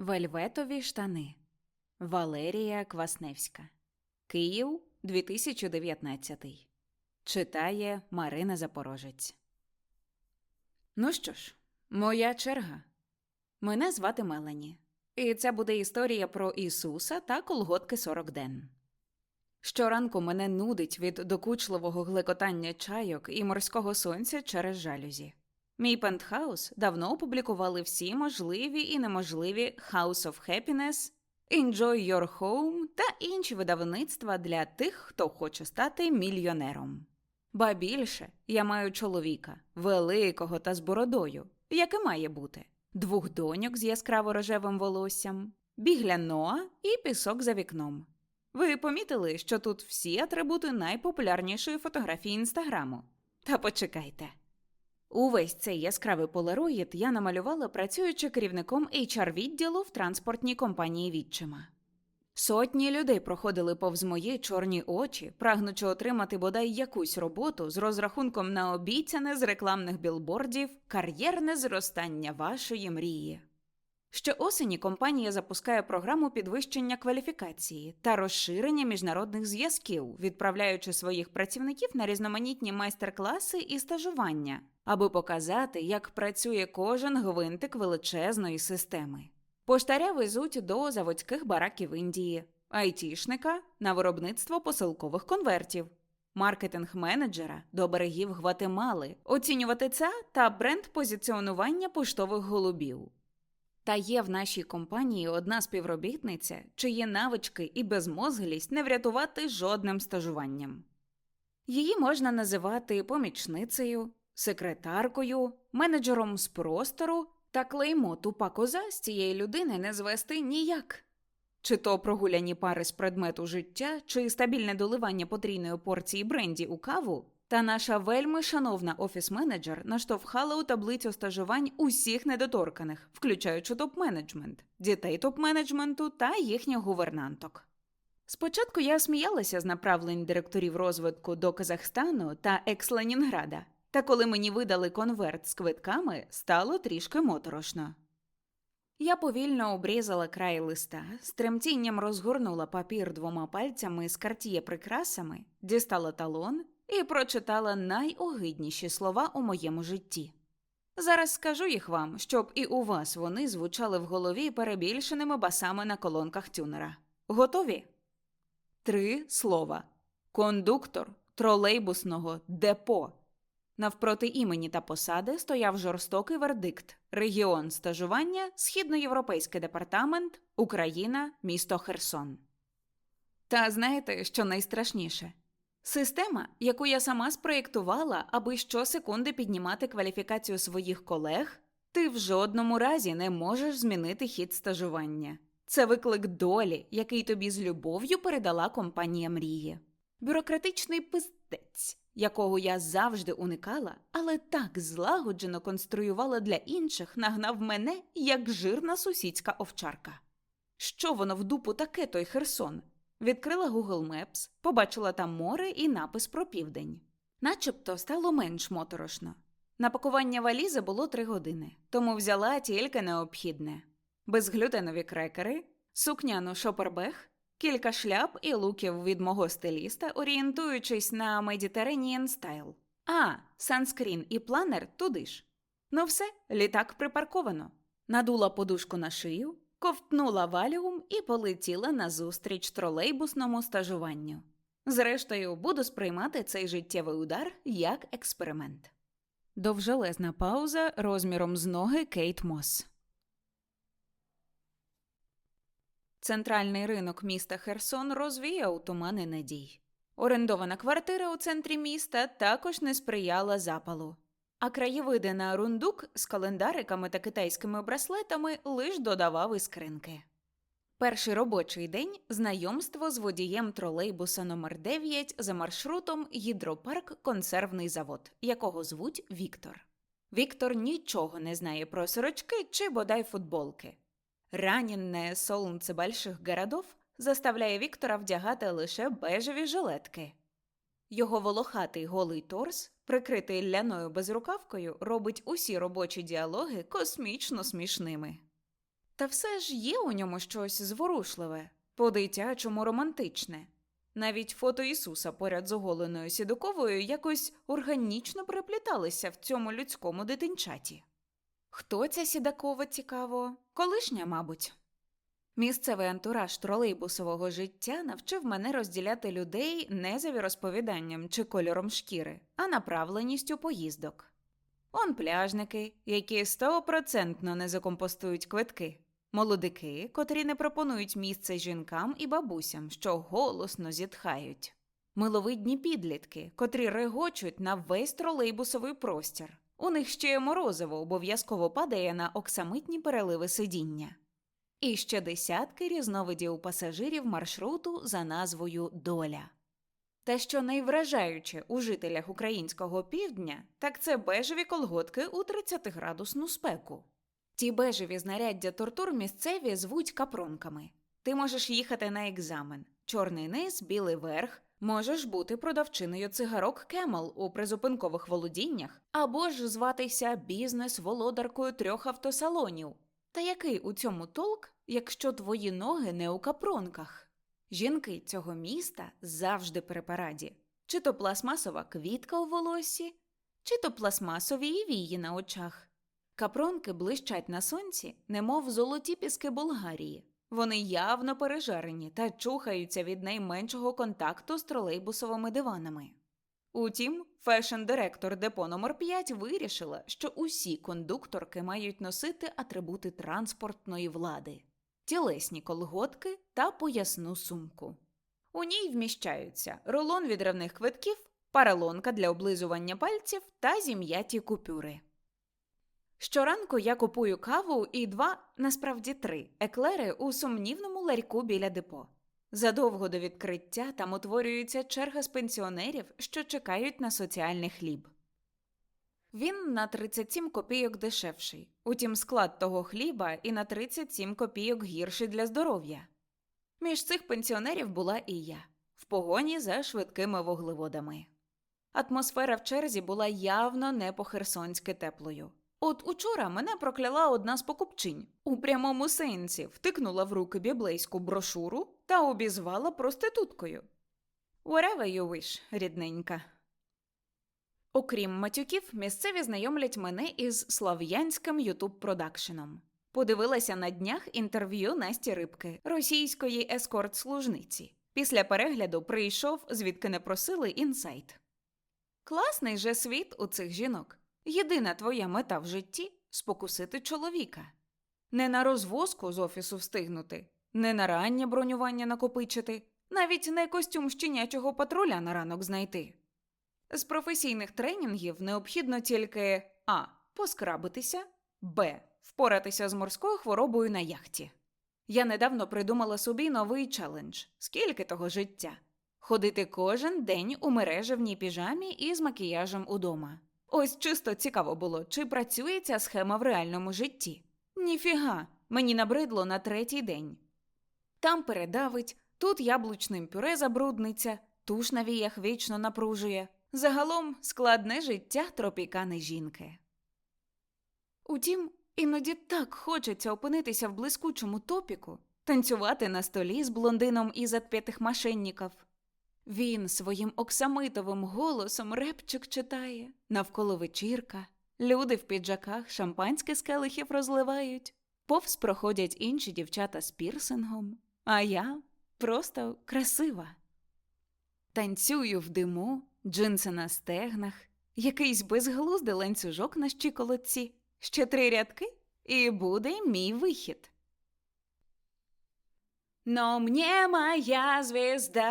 Вельветові штани. Валерія Квасневська. Київ 2019. Читає Марина Запорожець. Ну що ж, моя черга. Мене звати Мелані. І це буде історія про Ісуса та колготки 40 ден. Щоранку мене нудить від докучливого глекотання чайок і морського сонця через жалюзі. Мій пентхаус давно опублікували всі можливі і неможливі House of Happiness, Enjoy Your Home та інші видавництва для тих, хто хоче стати мільйонером. Ба більше я маю чоловіка, великого та з бородою, як і має бути, двох доньок з яскраво рожевим волоссям, бігля Ноа і пісок за вікном. Ви помітили, що тут всі атрибути найпопулярнішої фотографії інстаграму? Та почекайте. Увесь цей яскравий полароїд я намалювала, працюючи керівником HR-відділу в транспортній компанії Відчима. Сотні людей проходили повз мої чорні очі, прагнучи отримати бодай якусь роботу з розрахунком на обіцяне з рекламних білбордів кар'єрне зростання вашої мрії. Щоосені компанія запускає програму підвищення кваліфікації та розширення міжнародних зв'язків, відправляючи своїх працівників на різноманітні майстер-класи і стажування, аби показати, як працює кожен гвинтик величезної системи. Поштаря везуть до заводських бараків Індії, айтішника на виробництво посилкових конвертів, маркетинг-менеджера до берегів Гватемали, оцінювати та бренд позиціонування поштових голубів. Та є в нашій компанії одна співробітниця, чиї навички і безмозглість не врятувати жодним стажуванням. Її можна називати помічницею, секретаркою, менеджером з простору та клеймо тупа коза з цієї людини не звести ніяк. Чи то прогуляні пари з предмету життя, чи стабільне доливання потрійної порції бренді у каву, та наша вельми шановна офіс-менеджер наштовхала у таблицю стажувань усіх недоторканих, включаючи топ-менеджмент, дітей топ-менеджменту та їхніх гувернанток. Спочатку я сміялася з направлень директорів розвитку до Казахстану та Екс-Ленінграда, та коли мені видали конверт з квитками, стало трішки моторошно. Я повільно обрізала край листа, з тремтінням розгорнула папір двома пальцями з картіє прикрасами, дістала талон і прочитала найогидніші слова у моєму житті. Зараз скажу їх вам, щоб і у вас вони звучали в голові перебільшеними басами на колонках тюнера. Готові? Три слова: кондуктор тролейбусного депо. Навпроти імені та посади стояв жорстокий вердикт: регіон стажування, Східноєвропейський департамент, Україна, місто Херсон. Та знаєте, що найстрашніше? Система, яку я сама спроєктувала, аби щосекунди піднімати кваліфікацію своїх колег, ти в жодному разі не можеш змінити хід стажування. Це виклик долі, який тобі з любов'ю передала компанія мрії. Бюрократичний пиздець, якого я завжди уникала, але так злагоджено конструювала для інших, нагнав мене як жирна сусідська овчарка. Що воно в дупу таке, той Херсон? Відкрила Google Maps, побачила там море і напис про південь. Начебто стало менш моторошно. На пакування валізи було три години, тому взяла тільки необхідне: безглютенові крекери, сукняну шопербег, кілька шляп і луків від мого стиліста, орієнтуючись на Mediterranean Style. А, санскрін і планер туди ж. Ну все, літак припарковано. Надула подушку на шию, ковтнула валіум і полетіла назустріч тролейбусному стажуванню. Зрештою, буду сприймати цей життєвий удар як експеримент. Довжелезна пауза розміром з ноги Кейт Мос. Центральний ринок міста Херсон розвіяв тумани надій. Орендована квартира у центрі міста також не сприяла запалу. А краєвиди на рундук з календариками та китайськими браслетами лиш додавав іскринки. Перший робочий день знайомство з водієм тролейбуса номер 9 за маршрутом Гідропарк Консервний завод, якого звуть Віктор. Віктор нічого не знає про сорочки чи бодай футболки. Ранінне сонце больших городов заставляє Віктора вдягати лише бежеві жилетки. Його волохатий голий торс, прикритий ляною безрукавкою, робить усі робочі діалоги космічно смішними. Та все ж є у ньому щось зворушливе, по-дитячому романтичне. Навіть фото Ісуса поряд з оголеною сідоковою якось органічно перепліталися в цьому людському дитинчаті. Хто ця сідакова цікаво? Колишня, мабуть. Місцевий антураж тролейбусового життя навчив мене розділяти людей не за віросповіданням чи кольором шкіри, а направленістю поїздок. Он пляжники, які стопроцентно не закомпостують квитки, молодики, котрі не пропонують місце жінкам і бабусям, що голосно зітхають, миловидні підлітки, котрі регочуть на весь тролейбусовий простір. У них ще морозиво обов'язково падає на оксамитні переливи сидіння. І ще десятки різновидів пасажирів маршруту за назвою Доля. Те, що найвражаюче у жителях українського півдня, так це бежеві колготки у 30-градусну спеку. Ті бежеві знаряддя тортур місцеві звуть капронками. Ти можеш їхати на екзамен, чорний низ, білий верх, можеш бути продавчиною цигарок Кемел у призупинкових володіннях, або ж зватися бізнес-володаркою трьох автосалонів. Та який у цьому толк, якщо твої ноги не у капронках? Жінки цього міста завжди при параді. Чи то пластмасова квітка у волосі, чи то пластмасові вії на очах. Капронки блищать на сонці, немов золоті піски Болгарії. Вони явно пережарені та чухаються від найменшого контакту з тролейбусовими диванами. Утім, фешн-директор депо номер 5 вирішила, що усі кондукторки мають носити атрибути транспортної влади тілесні колготки та поясну сумку. У ній вміщаються рулон відривних квитків, паралонка для облизування пальців та зім'яті купюри. Щоранку я купую каву і два, насправді три, еклери у сумнівному ларьку біля депо. Задовго до відкриття там утворюється черга з пенсіонерів, що чекають на соціальний хліб. Він на 37 копійок дешевший, утім склад того хліба і на 37 копійок гірший для здоров'я. Між цих пенсіонерів була і я, в погоні за швидкими вуглеводами. Атмосфера в черзі була явно не по-херсонськи теплою. От учора мене прокляла одна з покупчинь у прямому сенсі, втикнула в руки біблейську брошуру та обізвала проституткою. Whatever you wish, рідненька. Окрім матюків, місцеві знайомлять мене із слов'янським ютуб продакшеном. Подивилася на днях інтерв'ю Насті Рибки, російської ескорт-служниці. Після перегляду прийшов, звідки не просили, інсайт. Класний же світ у цих жінок. Єдина твоя мета в житті спокусити чоловіка. Не на розвозку з офісу встигнути, не на раннє бронювання накопичити, навіть не костюм щенячого патруля на ранок знайти. З професійних тренінгів необхідно тільки А. Поскрабитися, Б. Впоратися з морською хворобою на яхті. Я недавно придумала собі новий челендж скільки того життя ходити кожен день у мережевній піжамі і з макіяжем удома. Ось чисто цікаво було, чи працює ця схема в реальному житті. Ніфіга, мені набридло на третій день. Там передавить, тут яблучним пюре забрудниться, туш на віях вічно напружує. Загалом складне життя тропікани жінки. Утім, іноді так хочеться опинитися в блискучому топіку, танцювати на столі з блондином із отп'ятих мошенників. Він своїм оксамитовим голосом репчик читає, навколо вечірка, люди в піджаках шампанське з келихів розливають, повз проходять інші дівчата з пірсингом, а я просто красива. Танцюю в диму, джинси на стегнах, якийсь безглуздий ланцюжок на щиколотці, ще три рядки, і буде мій вихід. Но мне моя звезда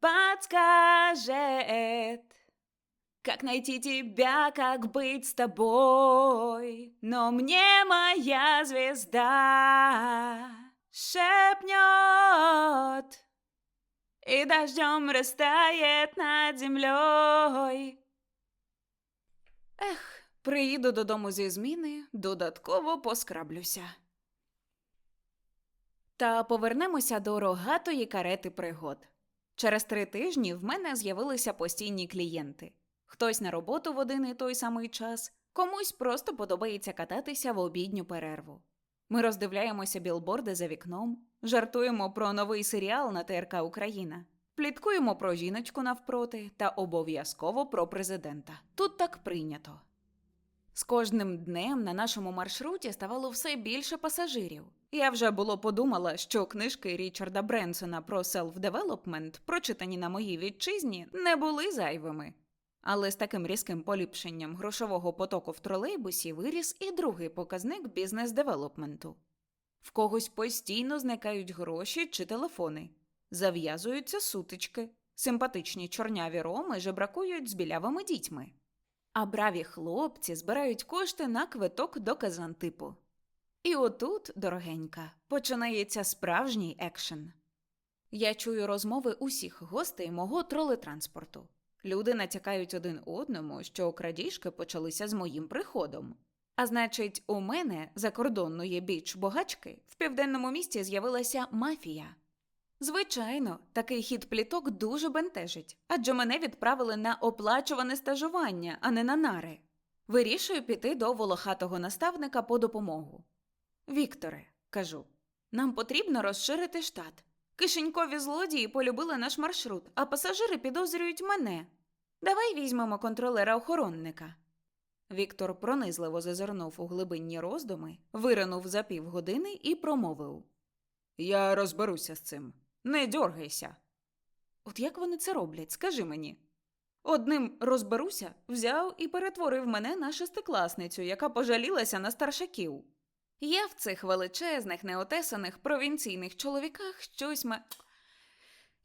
подскажет, как найти тебя, как быть с тобой. Но мне моя звезда шепнет и дождем растает над землей. Ех, приїду додому зі зміни, додатково поскраблюся. Та повернемося до рогатої карети пригод. Через три тижні в мене з'явилися постійні клієнти. Хтось на роботу в один і той самий час, Комусь просто подобається кататися в обідню перерву. Ми роздивляємося білборди за вікном, жартуємо про новий серіал на ТРК Україна, пліткуємо про жіночку навпроти та обов'язково про президента. Тут так прийнято. З кожним днем на нашому маршруті ставало все більше пасажирів. Я вже було подумала, що книжки Річарда Бренсона про селф-девелопмент, прочитані на моїй вітчизні, не були зайвими. Але з таким різким поліпшенням грошового потоку в тролейбусі виріс і другий показник бізнес-девелопменту. В когось постійно зникають гроші чи телефони, зав'язуються сутички, симпатичні чорняві роми жебракують з білявими дітьми. А браві хлопці збирають кошти на квиток до казантипу. І отут, дорогенька, починається справжній екшен. Я чую розмови усіх гостей мого тролетранспорту. Люди натякають один одному, що крадіжки почалися з моїм приходом. А значить, у мене, закордонної біч богачки, в південному місті з'явилася мафія. Звичайно, такий хід пліток дуже бентежить, адже мене відправили на оплачуване стажування, а не на нари. Вирішую піти до волохатого наставника по допомогу. Вікторе, кажу, нам потрібно розширити штат. Кишенькові злодії полюбили наш маршрут, а пасажири підозрюють мене. Давай візьмемо контролера охоронника. Віктор пронизливо зазирнув у глибинні роздуми, виринув за півгодини і промовив Я розберуся з цим. Не дьоргайся. От як вони це роблять, скажи мені. Одним розберуся, взяв і перетворив мене на шестикласницю, яка пожалілася на старшаків. Я в цих величезних, неотесаних провінційних чоловіках щось ма.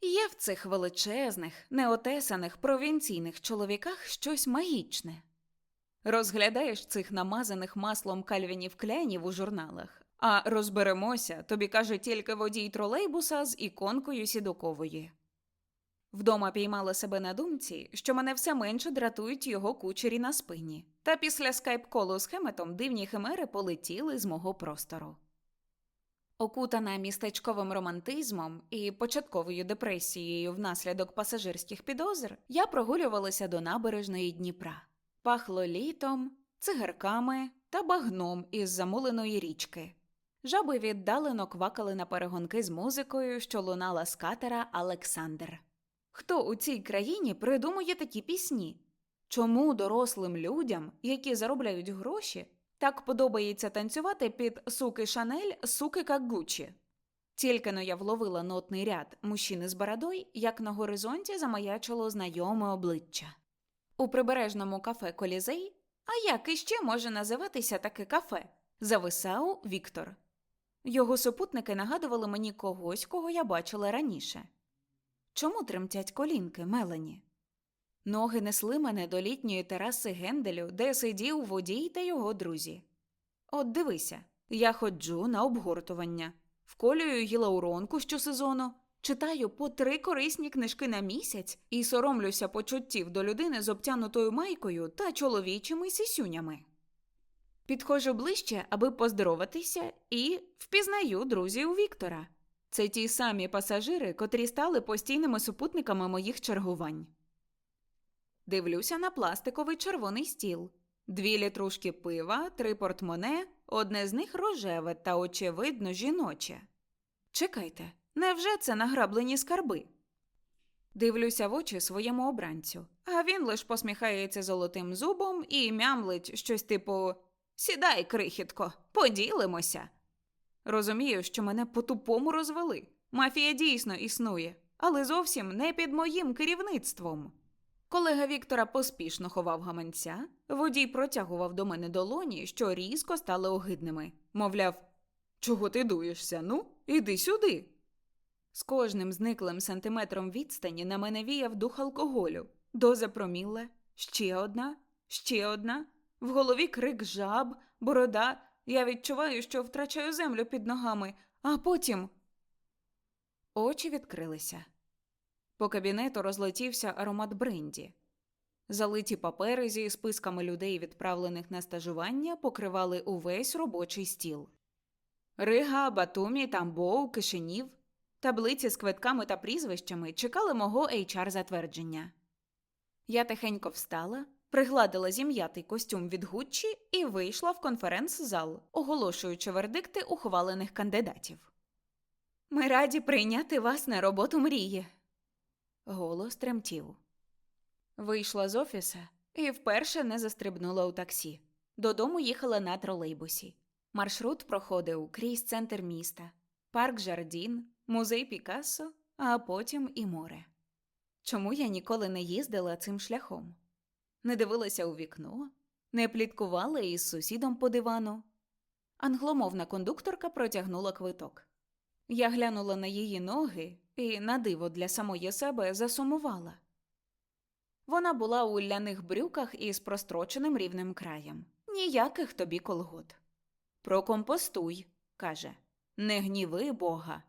Є в цих величезних, неотесаних провінційних чоловіках щось магічне. Розглядаєш цих намазаних маслом кальвінів клянів у журналах, а розберемося, тобі каже тільки водій тролейбуса з іконкою сідокової. Вдома піймала себе на думці, що мене все менше дратують його кучері на спині, та після скайп-колу з Хеметом дивні химери полетіли з мого простору. Окутана містечковим романтизмом і початковою депресією внаслідок пасажирських підозр, я прогулювалася до набережної Дніпра. Пахло літом, цигарками та багном із замуленої річки. Жаби віддалено квакали на перегонки з музикою, що лунала з катера Олександр. Хто у цій країні придумує такі пісні? Чому дорослим людям, які заробляють гроші, так подобається танцювати під суки Шанель, суки как Гуччі? Тільки но я вловила нотний ряд мужчини з бородой, як на горизонті замаячило знайоме обличчя. У прибережному кафе Колізей, а як іще може називатися таке кафе? Зависав Віктор. Його супутники нагадували мені когось, кого я бачила раніше. Чому тремтять колінки, Мелані? Ноги несли мене до літньої тераси Генделю, де сидів водій та його друзі. От дивися, я ходжу на обгортування, вколюю гілауронку щосезону, читаю по три корисні книжки на місяць і соромлюся почуттів до людини з обтянутою майкою та чоловічими сісюнями. Підходжу ближче, аби поздороватися, і впізнаю друзів Віктора. Це ті самі пасажири, котрі стали постійними супутниками моїх чергувань. Дивлюся на пластиковий червоний стіл. Дві літрушки пива, три портмоне, одне з них рожеве та, очевидно, жіноче. Чекайте, невже це награблені скарби? Дивлюся в очі своєму обранцю, а він лиш посміхається золотим зубом і мямлить щось типу Сідай, крихітко, поділимося. Розумію, що мене по-тупому розвели. Мафія дійсно існує, але зовсім не під моїм керівництвом. Колега Віктора поспішно ховав гаманця, водій протягував до мене долоні, що різко стали огидними. Мовляв, чого ти дуєшся? Ну, іди сюди. З кожним зниклим сантиметром відстані на мене віяв дух алкоголю. Доза промілла, ще одна, ще одна. В голові крик жаб, борода. Я відчуваю, що втрачаю землю під ногами, а потім. Очі відкрилися. По кабінету розлетівся аромат бренді. Залиті папери зі списками людей, відправлених на стажування, покривали увесь робочий стіл. Рига, Батумі, Тамбоу, Кишинів, таблиці з квитками та прізвищами чекали мого HR затвердження. Я тихенько встала, пригладила зім'ятий костюм від Гуччі і вийшла в конференц-зал, оголошуючи вердикти ухвалених кандидатів. Ми раді прийняти вас на роботу мрії. Голос тремтів. Вийшла з офіса і вперше не застрибнула у таксі. Додому їхала на тролейбусі. Маршрут проходив крізь центр міста, парк Жардін, музей Пікассо, а потім і море. Чому я ніколи не їздила цим шляхом? Не дивилася у вікно, не пліткувала із сусідом по дивану. Англомовна кондукторка протягнула квиток. Я глянула на її ноги і, на диво для самої себе, засумувала. Вона була у ляних брюках із простроченим рівним краєм. Ніяких тобі колгот. Прокомпостуй, каже. Не гніви Бога.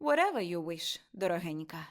Whatever you wish, дорогенька.